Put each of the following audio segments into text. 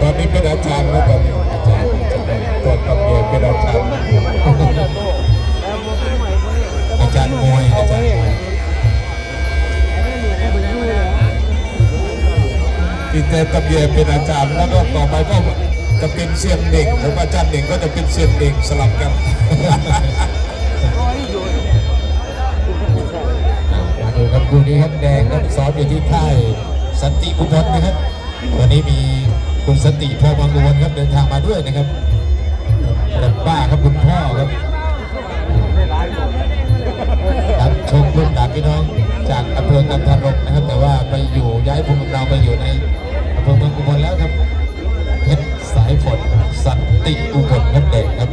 ตอนนี้เป็นอาจารย์แล้วตอนนี้อาจารย์ตัวกับเมียเป็นอาจารย์อาจารย์มวยอาจารย์มวยพี่เต้กับเยเป็นอาจารย์แล้วก็ต่อไปก็จะเป็นเซียนเด็กหรือว่าอาจารย์เด็กก็จะเป็นเซียนเด็กสลับกันมาดูครับคู่นี้ครับแดงครับซ้อมอยู่ที่ค่ายสันติอุบลนะครับวันนี้มี คุณสนติพอบังอุบลครับเดินทางมาด้วยนะครับคุณป้าครับคุณพ่อครับรับชมลูกหลานพี่น้อง จากอำเภอกันทารกนะครับ แต่ว่าไปอยู่ย้ายภูมิลำเนาไปอยู่ในอำเภอเมืองอุบลแล้วครับเพชรสายฝนสันติอุบลครับแดงครับ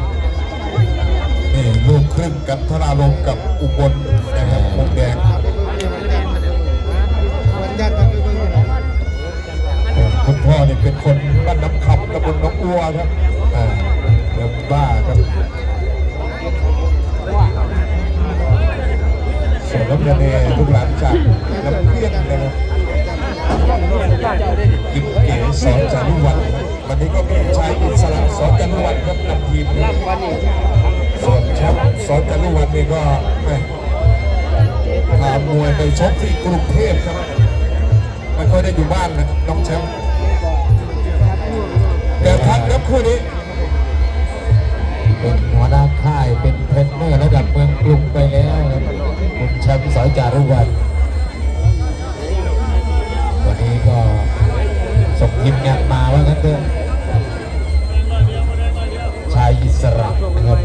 นี่ลูกครึ่งกันทราลมกับอุบลนะครับมุกแดง คุณพ่อเนี่ยเป็นคนบ้านน้ำคำตำบลน้องอัวครับอ่าเดี๋ยวบ้าครับส่วนน้ำยาเนลูกหลานจากลำเพียงนะครับกิมเก๋สอนจารุวันวันนี้ก็มีชายอิสระสอนจารุวันครับนำทีมส่วนแชมป์สอนจารุวันนี่ก็พามวยไปชกที่กรุงเทพครับไม่ค่อยได้อยู่บ้านนะน้องแชมป์ แต่ทันครับคู่นี้เป็นหัวหน้าค่ายเป็นเทรนเนอร์ระดับเมืองกรุงไปแล้วครับคุณแชมป์สอยจารุวันวันนี้ก็ส่งทีมงานมาว่างั้นเถอะชายอิสระนะครับ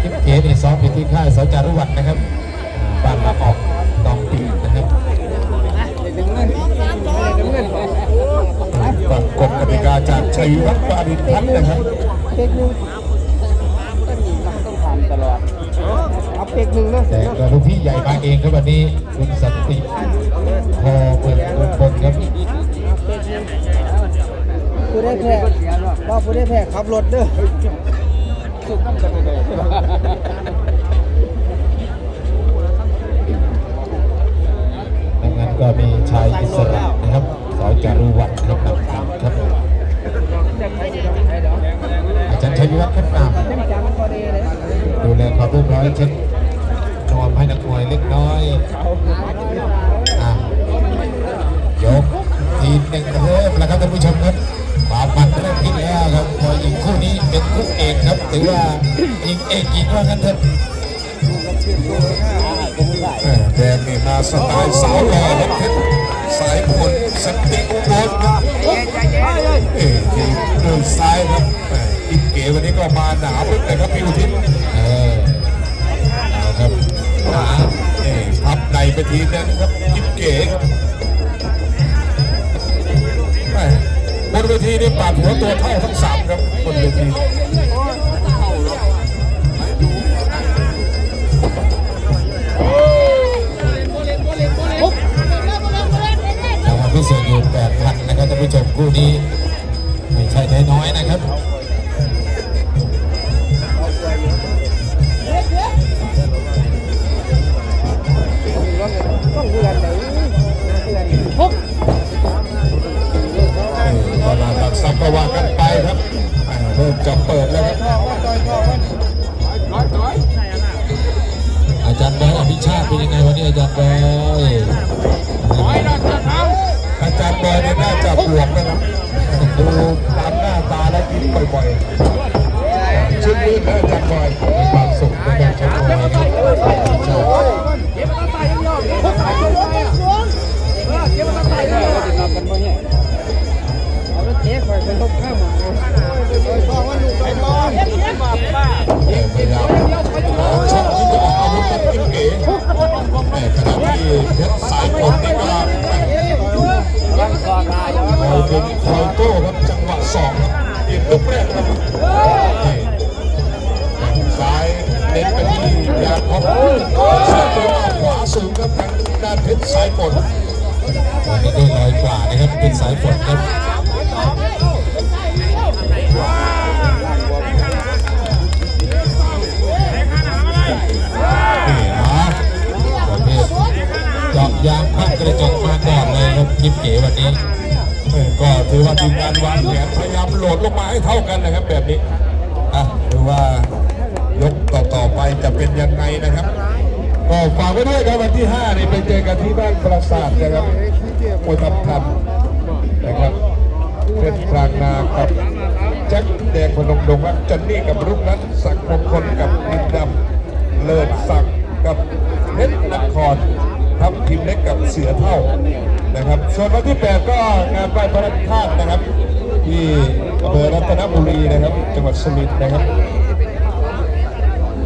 ทิมเก๋นี่ซ้อมอยู่ที่ค่ายสอยจารุวันนะครับ ยวัฒน์ปารินพัฒน์นะครับเป๊กหนึ่งต้องผ่านตลอดเอาเป๊กหนึ่งนะแต่ก็ลูกพี่ใหญ่มาเองครับวันนี้คุณสันติพอเปิดอุบลครับผู้ได้แพ้ว่าผู้ได้แพ้ขับรถเด้อดังนั้นก็มีชายอิสระนะครับสอยจารุวัฒน์ครับนำทีมครับ อยอะยกทีหนึ่งเริ่มแล้วครับท่านผู้ชมครับความมันเริ่มขึ้นแล้วครับพออีกคู่นี้เป็นคู่เอกครับถือว่าอีกเอกอีกว่ากันเถอะแม่แดงนี่มาสไตล์สาวหล่อครับสายพลสติอุบลครับเอ้ทีด้วยซ้ายครับแม่กิมเก๋วันนี้ก็มาหนาปึ๊กเลยครับพี่อุทิศเออเอาครับหนาเอ้พับ ในไปทีนึงครับกิมเก๋บนเวทีนี่ปาดหัวตัวเท่าทั้งสามครับบนเวทีรางวัลพิเศษอยู่8,000นะครับท่านผู้ชมคู่นี้ ไม่ใช่น้อยๆนะครับ ศักทรัพย์ก็ว่ากันไปครับเริ่มจะเปิดแล้วครับอาจารย์บอยอภิชาติเป็นยังไงวันนี้อาจารย์บอยอาจารย์บอยเนี่ยน่าจะบวกนะครับดูตามหน้าตาแล้วยิ้มบ่อยๆชื่นมื่นอาจารย์บอยมีความสุขในการชมมวยครับอภิชาติรับกันบ่ เอารถเจ๊คอยเป็นลบข้ามมาพ่อว่าลูกไปบอลพยายามหาช่องที่จะออกอาวุธกับกิ๊บเก๋แม่ขณะที่เพชรสายฝนนี่ก็ยังคอยดึงคอยโต้ครับจังหวะสองครับยิงลูกแรกครับซ้ายเน้นไปที่ยาคอบเสียตัวขวาสูงครับทางด้านเพชรสายฝนวันนี้ได้ลอยกว่านะครับเป็นสายฝนครับ เจาะยางพักกระจกมาก่อนเลยครับยิบเก๋วันนี้ก็ถือว่าทีมงานวางแผนพยายามโหลดลงมาให้เท่ากันนะครับ แบบนี้อะดูว่ายกต่อๆไปจะเป็นยังไงนะครับ ก็ฝากไว้ด้วยครับวันที่ 5 นี่ไปเจอกันที่บ้านปราสาทนะครับมวยทับทันนะครับเป็นกลางนากับแจ็คแดงพนมดงรักจันนี่กับรุ่งนั้นสักมงคลกับดินดำเลิศศักดิ์กับเพชรนคร ทัพทีมเล็กกับเสือเท่านะครับ ส่วนวันที่ 8 ก็งานไหว้พระราชทานะครับ ที่อำเภอรัตนบุรีนะครับ จังหวัดสุรินทร์นะครับ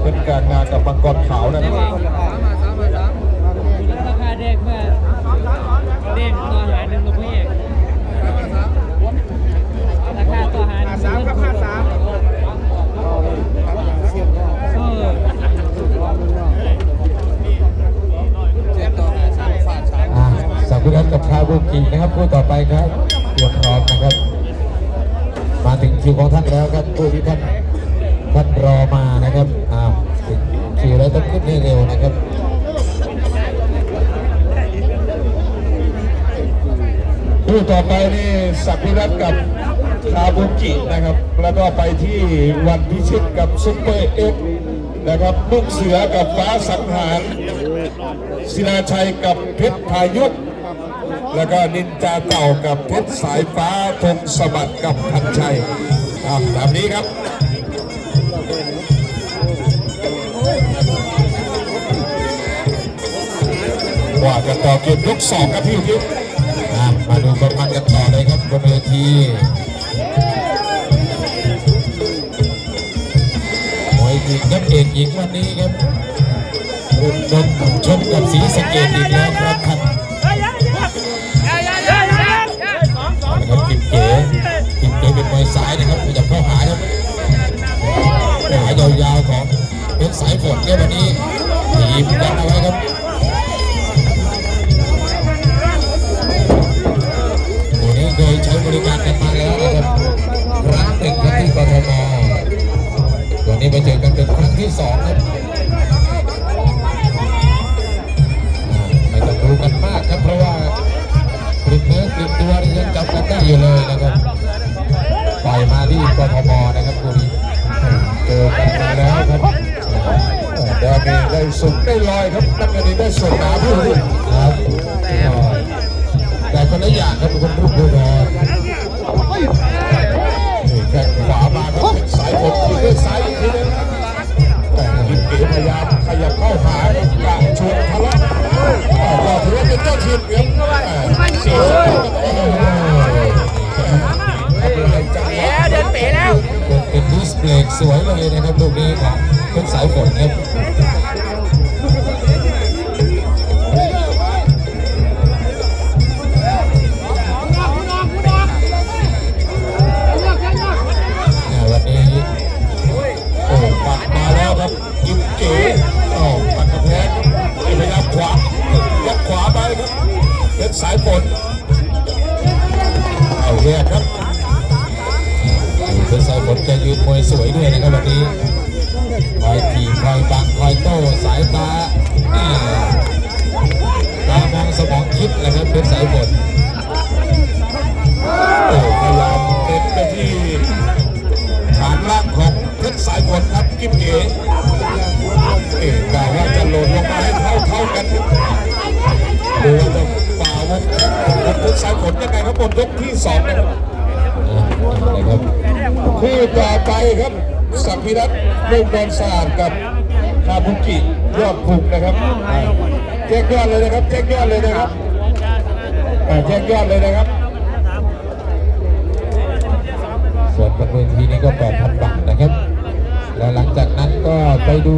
เป็นการงานกับมังกรขาวนะครับราคาเด็กเมื่อเด็กต่อหาหนึ่งลูกพี่ราคาต่อหาหนึ่งสามครับห้าสามเออ อ่า สักพิรัตกับคาบุกินะครับผู้ต่อไปครับเตรียมพร้อมนะครับ มาถึงคิวของท่านแล้วครับผู้ที่ท่านท่านรอมานะครับอ้าวถึงคิวแล้วต้องขึ้นให้เร็วนะครับคู่ต่อไปนี่สักพิรัตกับคาบุกินะครับ แล้วก็ไปที่วันพิชิตกับซุปเปอร์เอ็กนะครับลูกเสือกับฟ้าสังหารศิลาชัยกับเพชรพายุทธ แล้วก็นินจาเต่ากับเพชรสายฟ้าธงสบัดกับพันชัยอะตามนี้ครับว่ากันต่อเกมยกสองครับพี่อุทิศอ่มาดูประพันกันต่อเลยครับบนเวทีมวยหญิงครับเอกหญิงวันนี้ครับอุ่นนชนกับสีสเกดอีกแล้วครับ ยาวๆของเป็นสายฝนเนี่ยวันนี้ทีมยันเอาไว้ครับตัวนี้เคยใช้บริการกันมาแล้วนะครับครั้งหนึ่งครับที่กทมตัวนี้มาเจอกันเป็นครั้งที่สองครับไม่ต้องดูกันมากครับเพราะว่ากลิ่นเนื้อกลิ่นตัวนี่ยังจำกันได้อยู่เลยนะครับปล่อยมาที่กทมนะครับตัวนี้เจ อกันมาแล้วครับแดงนี่ได้สูงได้ลอยครับน้ำเงินนี่ได้ส่วนหนาพี่อุทิศครับแต่คนละอย่างครับเป็นคนรูปดูดอนนี่แข้งขวามาครับสายฝนทีด้วยซ้ายอีกทีนึงแต่กิมเก๋พยายามขยับเข้าหาครับกะชวนทะเลาะก็ถือว่าเป็นเจ้าทีมครับเสียสติครับโอ้โหทำลายจังหวเดินเป๋แล้ว เป็นเป็นดิสเบรกสวยเลยนะครับลูกนี้ของเป็นสายฝนครับอ่าวันนี้โอ้ปัดมาแล้วครับกิมเก๋โอ้ปัดกระแพงพยายามขวายัดขวาไปครับเป็นสายฝนเอาแยกครับ จะยืนมวยสวยด้วยนะครับวันนี้คอยทีคอยบังคอยโต้สายตาตามองสมองคิดแหละครับเป็นสายฝนโอ้พยายามเน้นไปที่ฐานล่างของเพชรสายฝนครับกิมเก๋เอ๊ะกล่าวว่าจะหลดลงมาให้เท่าเท่าๆกันดูว่าจะฝ่าวงของเพชรสายฝนยังไงครับบนยกที่สองนะครับ ไปครับสักพิรัตน์ลูกบอลสะอาดกับคาบุกิยอดผูกนะครับแจ้งยอดเลยนะครับแจ้งยอดเลยนะครับอ่าแจ้งยอดเลยนะครับ ส่วนประเวทีนี้ก็8,000บาทนะครับ แล้วหลังจากนั้นก็ไปดู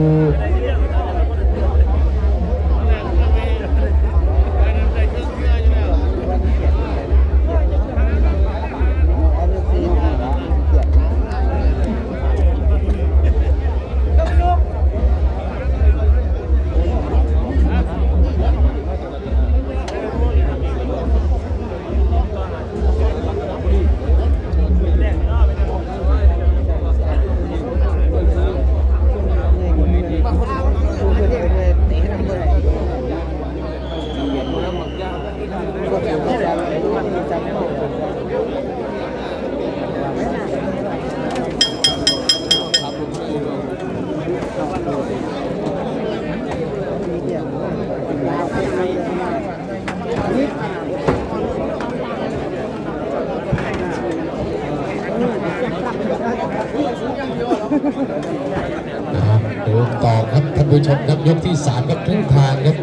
ผู้ชมครับยกที่สามครับครึ่งทางครับ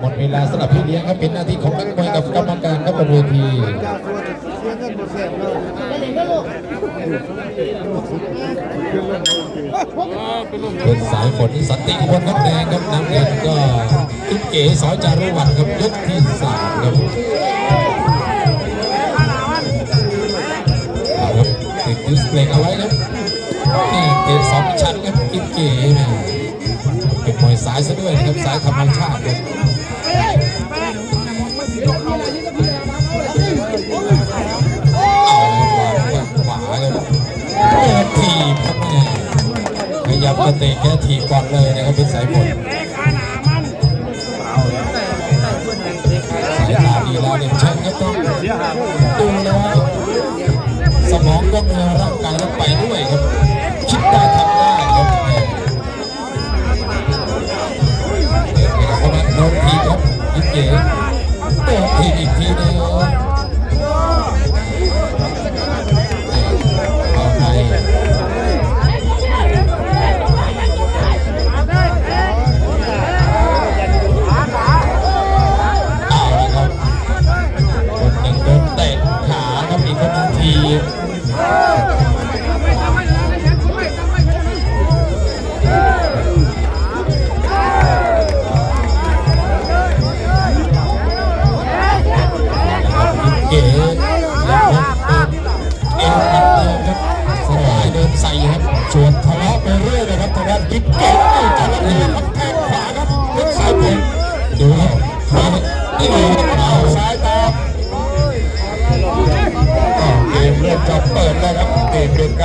หมดเวลาสำหรับพี่เลี้ยงครับเป็นหน้าที่ของนักมวยกับกรรมการครับบนเวทียาตัวเสียเป็นสายฝนสันติอุบลครับแดงครับน้ำเงินก็ตุ๊กเก๋สอจารุวัฒน์ครับยกที่สามครับเอาครับติดดิสเพลย์เอาไว้ครับนี่เตะสองชั้นครับกินเก๋นะ เป็นมวยสายซะด้วยนะครับสายธรรมชาติครับเอาครับวางขวาครับโอ้ทีบครับแม่พยายามจะเตะแค่ทีก่อนเลยนะครับเป็นสายฝนสายตาดีแล้วเด่นชันครับต้องดูแล้วสมองก็มีร่างกายต้องไปด้วยครับ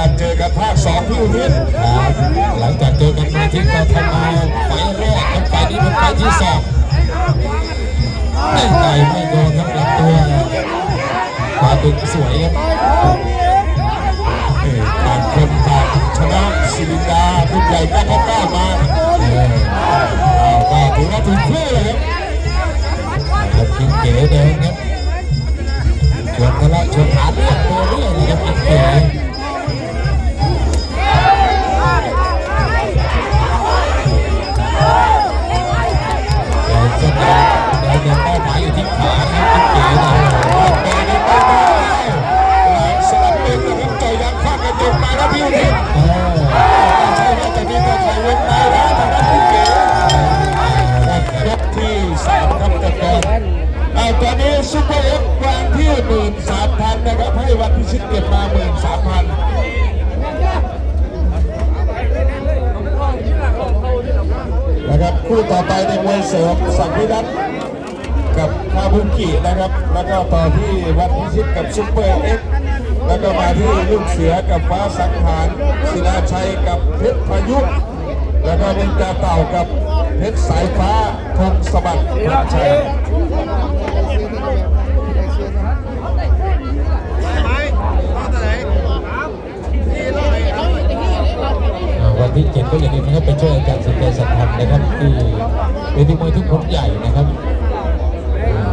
การเจอกันภาคสองที่อุทิศหลังจากเจอกันมาที่กทมไฟแรกครับไฟนี้เป็นไฟที่สองไม่ไกลไม่โดนครับลำตัวขวาตึงสวยครับเอ่อต่างคนต่างชนะศิริดาผู้ใหญ่ก็เขากล้ามาก็ถือว่าถูกคู่เลยครับครับกินเก๋เดินครับชวนทะเลาะชวนหาเรื่องตัวเรื่อยเลยครับกินเก๋ วันพิชิตเก็บมาหมื่นสามพันนะครับคู่ต่อไปในมวยเสริมสังพิรัตกับคาบุกินะครับ แล้วก็ต่อที่วัดพิชิตกับซุปเปอร์เอ็กซ์แล้วก็มาที่ลูกเสือกับฟ้าสังหารศิลาชัยกับเพชรพายุแล้วก็เป็นจาเต่ากับเพชรสายฟ้าธงสบัดพระชัย ที่เจ็ดก็อย่าลืมนะครับไปช่วยอาจารย์สุดใจสัมพันธ์นะครับที่เวทีมวยทุกคนใหญ่นะครับอ่า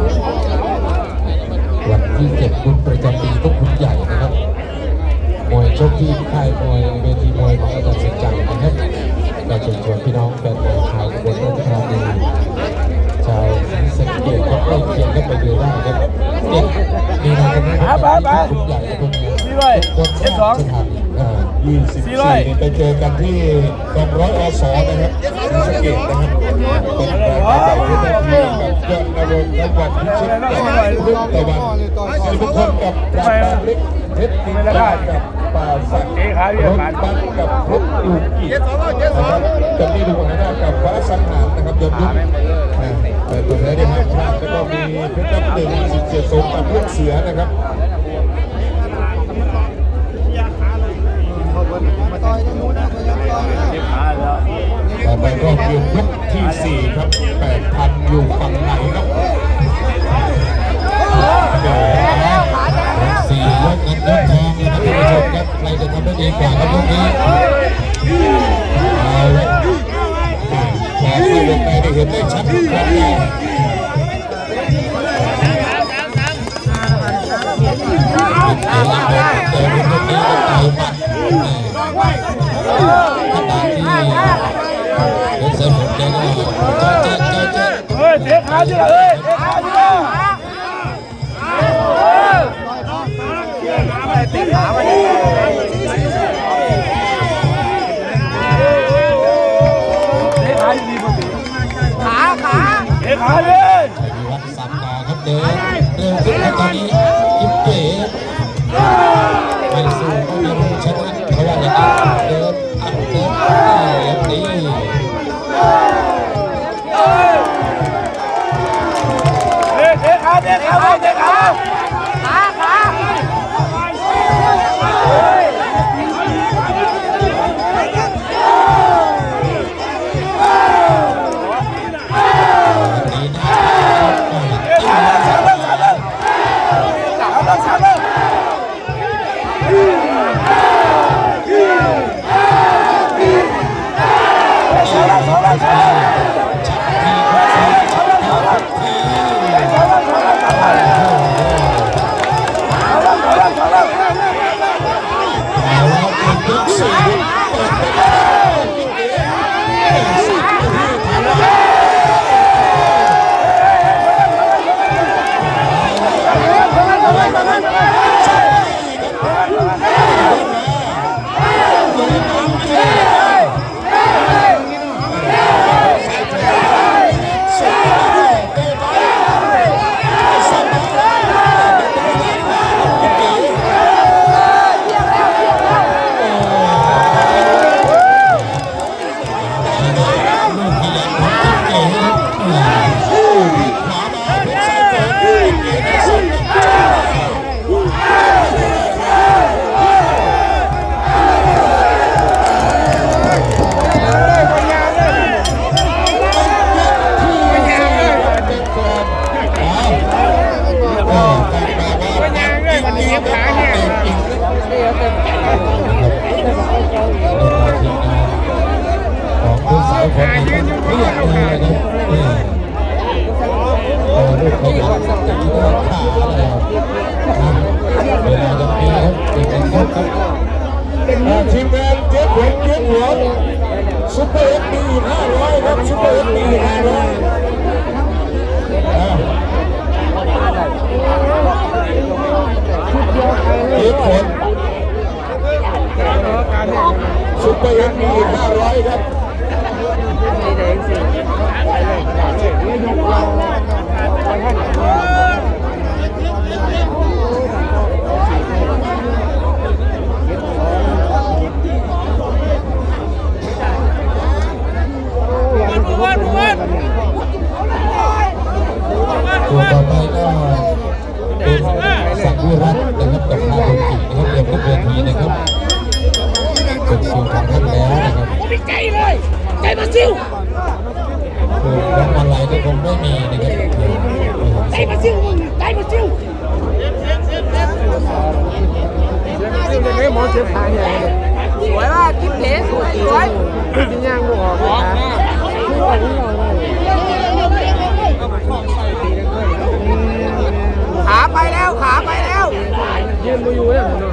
วันที่เจ็ดบุญประจำปีทุกคนใหญ่นะครับมวยชกที่ค่ายมวยเวทีมวยของอาจารย์สุดใจนะครับก็เชิญชวนพี่น้องแฟนมวยชาวอุบนราชธานีชาวศรีสะเกษครับใกล้เคียงก็ไปดูได้ครับเด็กมีนาคมนี้ครับทุกคนใหญ่ทุกคนพี่ร้อยคนเจ็ดสอง สถานีอ่า24นี่ไปเจอกันที่กองร้อยอสนะครับศรีสะเกษนะครับเป็นการใหญ่ที่ได้ทีกับยอดนรงค์จังหวัดพิชิตกับรุ่งตะวันสิริมงคลกับปราบปรามเล็กเพชรติงกากับป่าสักรถบัสกับเพชรลูกกีนะครับจะมีดูหันหน้ากับฟ้าสังหารนะครับยอดยุทธแต่ตัวนี้ได้ห้ามพลาดแล้วก็มีเพชรน้ำหนึ่งสิทธิ์เสียสมกับลูกเสือนะครับ ต่อยกันหมดนะต่อยกันต่อยนะต่อไปก็เกมยกที่4 ชัยวัฒน์สัมดาครับเดินเร็วขึ้นแล้วตอนนี้ยิมเก๋ไปสู้ก็ม่รู้ชนะเพราะว่าอย่างนี้เดินอัดเดินอย่างนี้เตะขาเตะขาเตะขาดี ซุปเปอร์เอ็กซ์มีห้าร้อยครับตัวต่อไปก็เป็นสังวิรัตนะครับกับนาดนกินะครับเรียนขึ้นเวทีนะครับ เป็นคิวของท่านแล้วนะครับไม่ใจเลยใจมาซิวคือรางวัลไหลก็คงไม่มีนะครับใจมาซิวมึงใจมาซิวหมอเจ็บขาเนี่ยสวยมากกิ๊บเก๋สวยสวยกินย่างบ่ออกเลยขาขาไปแล้วขาไปแล้วยืนบ่อยู่เนี่ย